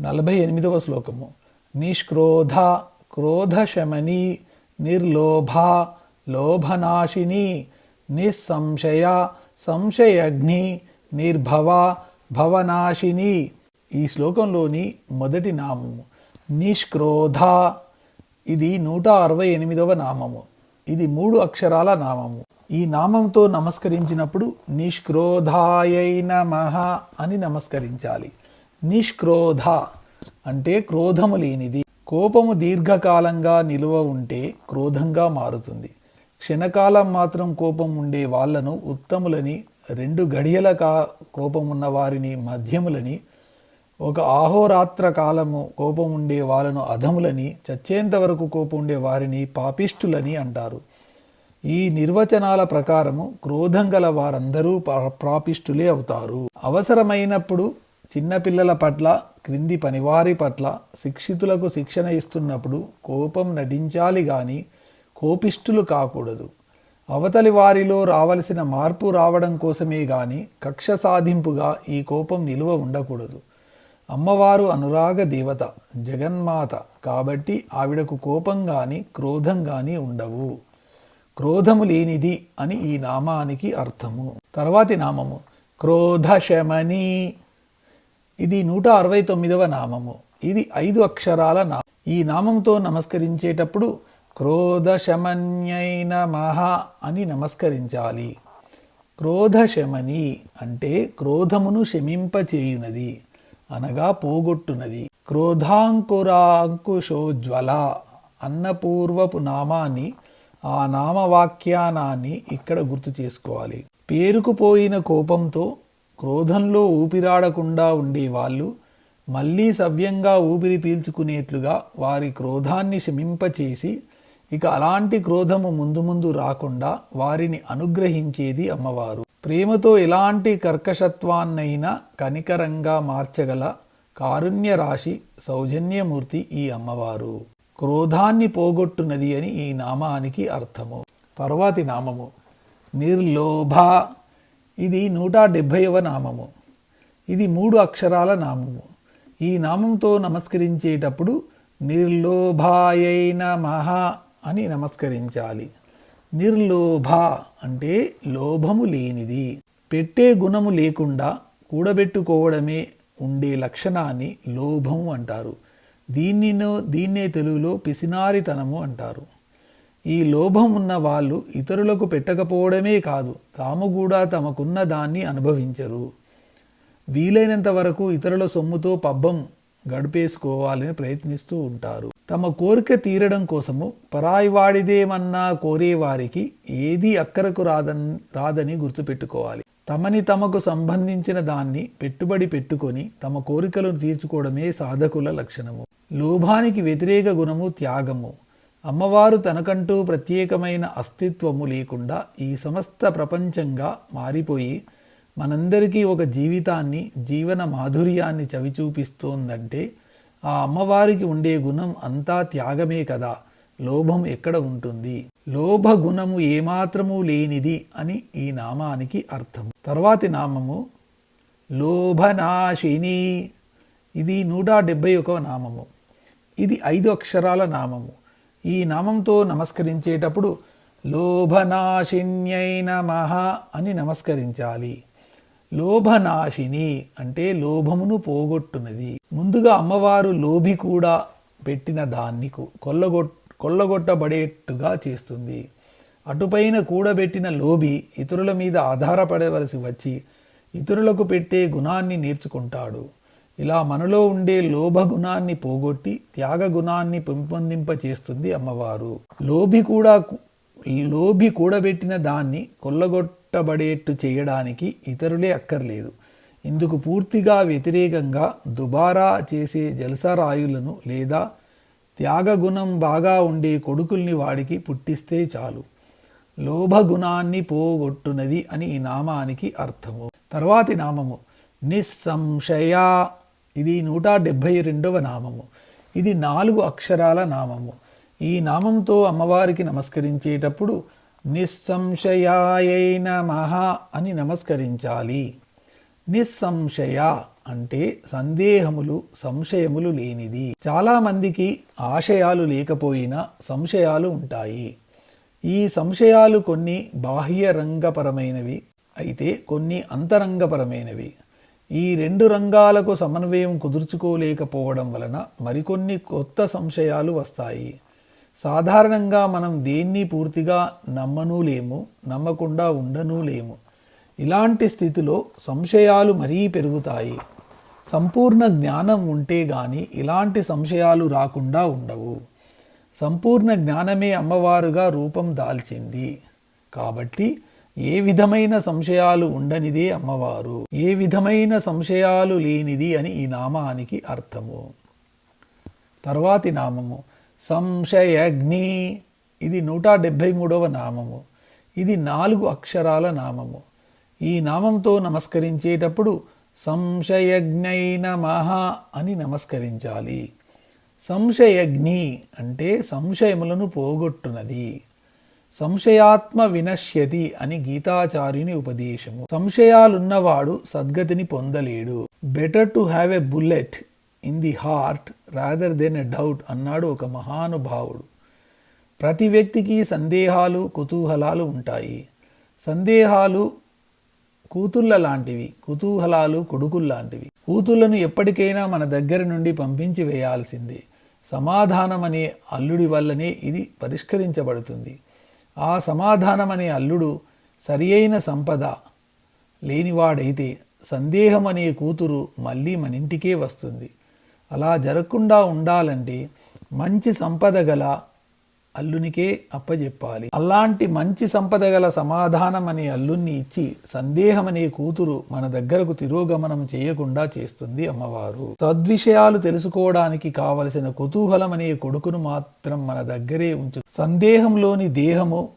నలభై ఎనిమిదవ శ్లోకము. నిష్క్రోధ క్రోధశమని నిర్లోభ లోభనాశిని నిస్సంశయ సంశయగ్ని నిర్భవ భవనాశిని. ఈ శ్లోకంలోని మొదటి నామము. నిష్క్రోధ ఇది నూట అరవై ఎనిమిదవ నామము. ఇది మూడు అక్షరాల నామము. ఈ నామంతో నమస్కరించినప్పుడు నిష్క్రోధాయై నమ అని నమస్కరించాలి. నిష్క్రోధ అంటే క్రోధము లేనిది. కోపము దీర్ఘకాలంగా నిలువ ఉంటే క్రోధంగా మారుతుంది. క్షణకాలం మాత్రం కోపం ఉండే వాళ్ళను ఉత్తములని రెండు గడియల కా కోపం ఉన్న వారిని మధ్యములని ఒక ఆహోరాత్ర కాలము కోపం ఉండే వాళ్ళను అధములని చచ్చేంత వరకు కోపం ఉండే వారిని పాపిష్టులని అంటారు. ఈ నిర్వచనాల ప్రకారము క్రోధం గల వారందరూ పా- అవుతారు. అవసరమైనప్పుడు చిన్నపిల్లల పట్ల క్రింది పనివారి పట్ల శిక్షితులకు శిక్షణ ఇస్తున్నప్పుడు కోపం నటించాలి గాని కోపిష్ఠులు కాకూడదు. అవతలి వారిలో రావలసిన మార్పు రావడం కోసమే గాని కక్ష సాధింపుగా ఈ కోపం నిలువ ఉండకూడదు. అమ్మవారు అనురాగ దేవత జగన్మాత కాబట్టి ఆవిడకు కోపం గాని క్రోధం గాని ఉండవు. క్రోధము లేనిది అని ఈ నామానికి అర్థము. తర్వాతి నామము క్రోధశమని. ఇది నూట అరవై తొమ్మిదవ నామము. ఇది ఐదు అక్షరాల నామం. ఈ నామంతో నమస్కరించేటప్పుడు క్రోధశమన్యైన మహా అని నమస్కరించాలి. క్రోధశమని అంటే క్రోధమును శమింపచేయునది అనగా పోగొట్టునది. క్రోధాంకురాంకుశోజ్వల అన్నపూర్వపు నామాన్ని ఆ నామవాక్యానాన్ని ఇక్కడ గుర్తు చేసుకోవాలి. పేరుకుపోయిన కోపంతో క్రోధంలో ఊపిరాడకుండా ఉండే వాళ్ళు మళ్ళీ సవ్యంగా ఊపిరి పీల్చుకునేట్లుగా వారి క్రోధాన్ని శమింపచేసి ఇక అలాంటి క్రోధము ముందు ముందు రాకుండా వారిని అనుగ్రహించేది అమ్మవారు. ప్రేమతో ఎలాంటి కర్కశత్వాన్నైనా కనికరంగా మార్చగల కారుణ్య రాశి సౌజన్యమూర్తి ఈ అమ్మవారు. క్రోధాన్ని పోగొట్టునది అని ఈ నామానికి అర్థము. తర్వాతి నామము. నిర్లోభ ఇది నూట డెబ్భైవ నామము. ఇది మూడు అక్షరాల నామము. ఈ నామంతో నమస్కరించేటప్పుడు నిర్లోభాయై నమః అని నమస్కరించాలి. నిర్లోభ అంటే లోభము లేనిది. పెట్టే గుణము లేకుండా కూడబెట్టుకోవడమే ఉండే లక్షణాన్ని లోభము అంటారు. దీనినో దీన్నే తెలుగులో పిసినారితనము అంటారు. ఈ లోభం ఉన్న వాళ్ళు ఇతరులకు పెట్టకపోవడమే కాదు తాము కూడా తమకున్న దాన్ని అనుభవించరు. వీలైనంత వరకు ఇతరుల సొమ్ముతో పబ్బం గడిపేసుకోవాలని ప్రయత్నిస్తూ ఉంటారు. తమ కోరిక తీరడం కోసము పరాయివాడిదేమన్నా కోరేవారికి ఏదీ అక్కరకు రాదని రాదని గుర్తుపెట్టుకోవాలి. తమని తమకు సంబంధించిన దాన్ని పెట్టుబడి పెట్టుకొని తమ కోరికలను తీర్చుకోవడమే సాధకుల లక్షణము. లోభానికి వ్యతిరేక గుణము త్యాగము. అమ్మవారు తనకంటూ ప్రత్యేకమైన అస్తిత్వము లేకుండా ఈ సమస్త ప్రపంచంగా మారిపోయి మనందరికీ ఒక జీవితాన్ని జీవన మాధుర్యాన్ని చవిచూపిస్తోందంటే ఆ అమ్మవారికి ఉండే గుణం అంతా త్యాగమే కదా. లోభం ఎక్కడ ఉంటుంది? లోభ గుణము ఏమాత్రము లేనిది అని ఈ నామానికి అర్థం. తర్వాతి నామము లోభనాశిని. ఇది నూట డెబ్భై ఒక నామము. ఇది ఐదు అక్షరాల నామము. ఈ నామంతో నమస్కరించేటప్పుడు లోభనాశిన్యై నమ అని నమస్కరించాలి. లోభనాశిని అంటే లోభమును పోగొట్టునది. ముందుగా అమ్మవారు లోభి కూడా పెట్టిన దాన్ని కొల్లగొట్ కొల్లగొట్టబడేట్టుగా చేస్తుంది. అటుపైన కూడబెట్టిన లోభి ఇతరుల మీద ఆధారపడవలసి వచ్చి ఇతరులకు పెట్టే గుణాన్ని నేర్చుకుంటాడు. ఇలా మనలో ఉండే లోభ గుణాన్ని పోగొట్టి త్యాగ గుణాన్ని పెంపొందింప చేస్తుంది అమ్మవారు. లోభి కూడా లోభి కూడబెట్టిన దాన్ని కొల్లగొట్టబడేట్టు చేయడానికి ఇతరులే అక్కర్లేదు. ఇందుకు పూర్తిగా వ్యతిరేకంగా దుబారా చేసే జలసరాయులను లేదా త్యాగగుణం బాగా ఉండే కొడుకుల్ని వాడికి పుట్టిస్తే చాలు. లోభగుణాన్ని పోగొట్టునది అని ఈ నామానికి అర్థము. తర్వాతి నామము నిస్సంశయ ఇది నూట డెబ్భై రెండవ నామము. ఇది నాలుగు అక్షరాల నామము. ఈ నామంతో అమ్మవారికి నమస్కరించేటప్పుడు నిస్సంశయాయై నమః అని నమస్కరించాలి. నిస్సంశయ అంటే సందేహములు సంశయములు లేనిది. చాలామందికి ఆశయాలు లేకపోయినా సంశయాలు ఉంటాయి. ఈ సంశయాలు కొన్ని బాహ్య రంగపరమైనవి అయితే కొన్ని అంతరంగపరమైనవి. ఈ రెండు రంగాలకు సమన్వయం కుదుర్చుకోలేకపోవడం వలన మరికొన్ని కొత్త సంశయాలు వస్తాయి. సాధారణంగా మనం దేన్ని పూర్తిగా నమ్మనూ లేము నమ్మకుండా ఉండనూ లేము. ఇలాంటి స్థితిలో సంశయాలు మరీ పెరుగుతాయి. సంపూర్ణ జ్ఞానం ఉంటే గాని ఇలాంటి సంశయాలు రాకుండా ఉండవు. సంపూర్ణ జ్ఞానమే అమ్మవారుగా రూపం దాల్చింది. కాబట్టి ఏ విధమైన సంశయాలు ఉండనిదే అమ్మవారు? ఏ విధమైన సంశయాలు లేనిది అని ఈ నామానికి అర్థము. తర్వాతి నామము సంశయగ్ని ఇది నూట డెబ్భై మూడవ నామము. ఇది నాలుగు అక్షరాల నామము. ఈ నామంతో నమస్కరించేటప్పుడు సంశయజ్ఞైన మహా అని నమస్కరించాలి. సంశయగ్ని అంటే సంశయములను పోగొట్టునది. సంశయాత్మ వినశ్యతి అని గీతాచార్యుని ఉపదేశము. సంశయాలున్నవాడు సద్గతిని పొందలేడు. Better to have a bullet in the heart rather than a doubt అన్నాడు ఒక మహానుభావుడు. ప్రతి వ్యక్తికి సందేహాలు కుతూహలాలు ఉంటాయి. సందేహాలు కూతుళ్ళ లాంటివి కుతూహలాలు కొడుకుల్లాంటివి కూతుళ్ళను ఎప్పటికైనా మన దగ్గర నుండి పంపించి వేయాల్సిందే. సమాధానం అనే అల్లుడి వల్లనే ఇది పరిష్కరించబడుతుంది. ఆ సమాధానం అనే అల్లుడు సరి అయిన సంపద లేనివాడైతే సందేహమనే కూతురు మళ్ళీ మన ఇంటికే వస్తుంది. అలా జరగకుండా ఉండాలంటే మంచి సంపద గల అల్లునికే అప్పజెప్పాలి. అలాంటి మంచి సంపద గల సమాధానం అనే అల్లుణ్ణి ఇచ్చి సందేహమనే కూతురు మన దగ్గరకు తిరోగమనం చేయకుండా చేస్తుంది అమ్మవారు. సద్విషయాలు తెలుసుకోవడానికి కావలసిన కుతూహలం అనే కొడుకును మాత్రం మన దగ్గరే ఉంచు. సందేహంలోని దేహము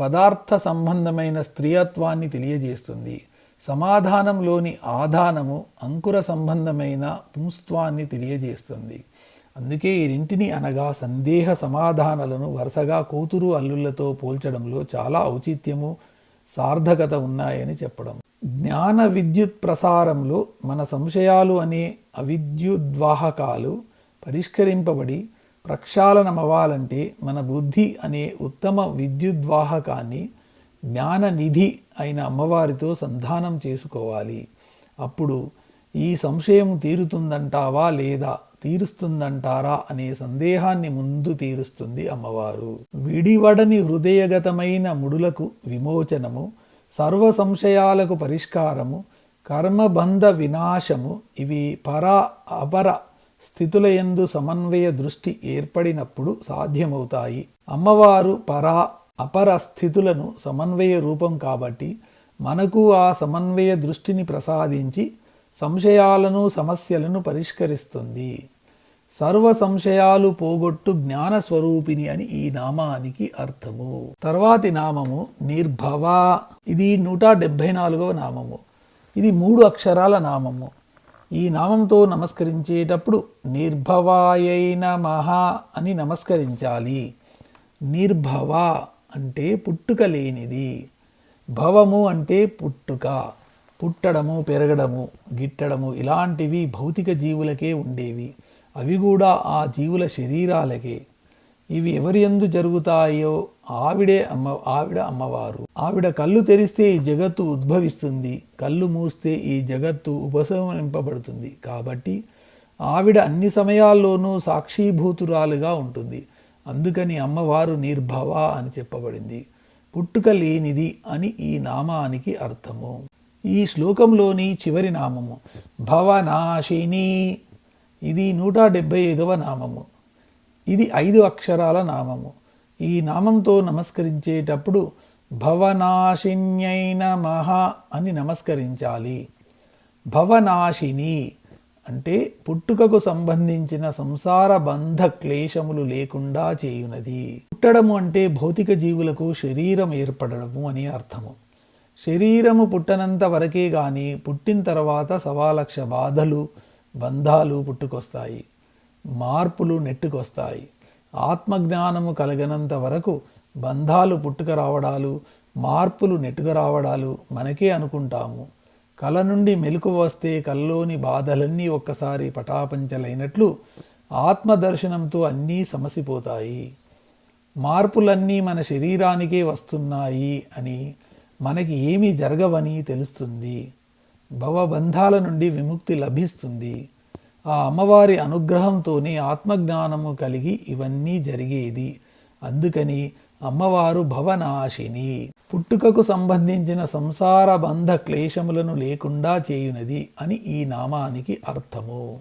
పదార్థ సంబంధమైన స్త్రీయత్వాన్ని తెలియజేస్తుంది. సమాధానంలోని ఆధానము అంకుర సంబంధమైన పుంస్త్వాన్ని తెలియజేస్తుంది. అందుకే ఈ రెంటిని అనగా సందేహ సమాధానాలను వరుసగా కూతురు అల్లుళ్ళతో పోల్చడంలో చాలా ఔచిత్యము సార్థకత ఉన్నాయని చెప్పడం. జ్ఞాన విద్యుత్ ప్రసారంలో మన సంశయాలు అనే అవిద్యుద్వాహకాలు పరిష్కరింపబడి ప్రక్షాళనమవ్వాలంటే మన బుద్ధి అనే ఉత్తమ విద్యుద్వాహకాన్ని జ్ఞాననిధి అయిన అమ్మవారితో సంధానం చేసుకోవాలి. అప్పుడు ఈ సంశయం తీరుతుందంటావా లేదా? తీరుస్తుందంటారా అనే సందేహాన్ని ముందు తీరుస్తుంది అమ్మవారు. విడివడని హృదయగతమైన ముడులకు విమోచనము సర్వ సంశయాలకు పరిష్కారము కర్మబంధ వినాశము ఇవి పర అపర స్థితుల యందు సమన్వయ దృష్టి ఏర్పడినప్పుడు సాధ్యమవుతాయి. అమ్మవారు పరా అపర స్థితులను సమన్వయ రూపం కాబట్టి మనకు ఆ సమన్వయ దృష్టిని ప్రసాదించి సంశయాలను సమస్యలను పరిష్కరిస్తుంది. సర్వ సంశయాలు పోగొట్టు జ్ఞాన స్వరూపిణి అని ఈ నామానికి అర్థము. తర్వాతి నామము నిర్భవ. ఇది నూట డెబ్భై నాలుగవ నామము. ఇది మూడు అక్షరాల నామము. ఈ నామంతో నమస్కరించేటప్పుడు నిర్భవాయైన మహా అని నమస్కరించాలి. నిర్భవ అంటే పుట్టుక లేనిది. భవము అంటే పుట్టుక. పుట్టడము పెరగడము గిట్టడము ఇలాంటివి భౌతిక జీవులకే ఉండేవి. అవి కూడా ఆ జీవుల శరీరాలకే. ఇవి ఎవరి ఎందు జరుగుతాయో ఆవిడే అమ్మ ఆవిడ అమ్మవారు. ఆవిడ కళ్ళు తెరిస్తే ఈ జగత్తు ఉద్భవిస్తుంది. కళ్ళు మూస్తే ఈ జగత్తు ఉపశమనింపబడుతుంది. కాబట్టి ఆవిడ అన్ని సమయాల్లోనూ సాక్షీభూతురాలుగా ఉంటుంది. అందుకని అమ్మవారు నిర్భవ అని చెప్పబడింది. పుట్టుక లేనిది అని ఈ నామానికి అర్థము. ఈ శ్లోకంలోని చివరి నామము భవనాశిని ఇది నూట డెబ్భై ఐదవ నామము. ఇది ఐదు అక్షరాల నామము. ఈ నామంతో నమస్కరించేటప్పుడు భవనాశిన్యైన మహా అని నమస్కరించాలి. భవనాశిని అంటే పుట్టుకకు సంబంధించిన సంసార బంధ క్లేశములు లేకుండా చేయునది. పుట్టడము అంటే భౌతిక జీవులకు శరీరం ఏర్పడము అని అర్థము. శరీరము పుట్టనంత వరకే గాని పుట్టిన తర్వాత సవాలక్ష బాధలు బంధాలు పుట్టుకొస్తాయి మార్పులు నెట్టుకొస్తాయి. ఆత్మజ్ఞానము కలగనంత వరకు బంధాలు పుట్టుక రావడాలు మార్పులు నెట్టుక రావడాలు మనకే అనుకుంటాము. కళ నుండి మెలకు వస్తే కళ్ళలోని బాధలన్నీ ఒక్కసారి పటాపంచలైనట్లు ఆత్మదర్శనంతో అన్నీ సమసిపోతాయి. మార్పులన్నీ మన శరీరానికే వస్తున్నాయి అని మనకి ఏమీ జరగవని తెలుస్తుంది. భవబంధాల నుండి విముక్తి లభిస్తుంది. ఆ అమ్మవారి అనుగ్రహంతోనే ఆత్మజ్ఞానము కలిగి ఇవన్నీ జరిగేది. అందుకని అమ్మవారు భవనాశిని. పుట్టుకకు సంబంధించిన సంసార బంధ క్లేశములను లేకుండా చేయునది అని ఈ నామానికి అర్థము.